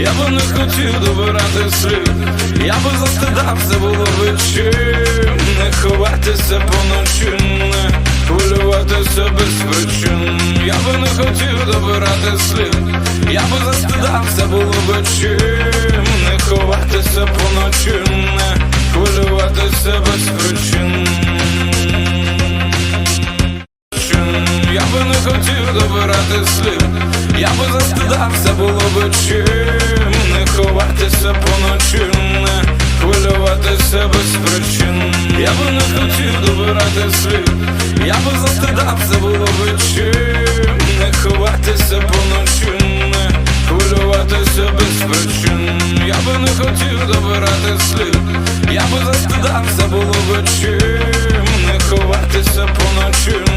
Я би не хотів добирати слід, я би застидався, було чим. Не ховатися поночі, не хвилюватися без причин. Я би не хотів добирати слід, я би застидався, було чим. Не ховатися поночі, не хвилюватися без причин. Я би не хотів добирати слід, я би застидався, було би чим без причин. Я би не хотів добирати слід, я би застидався, було би чим Не ховатися поночі, не хвилюватися без причин. Я би не хотів добирати слід, я би застидався, було би чим Не ховатися поночі,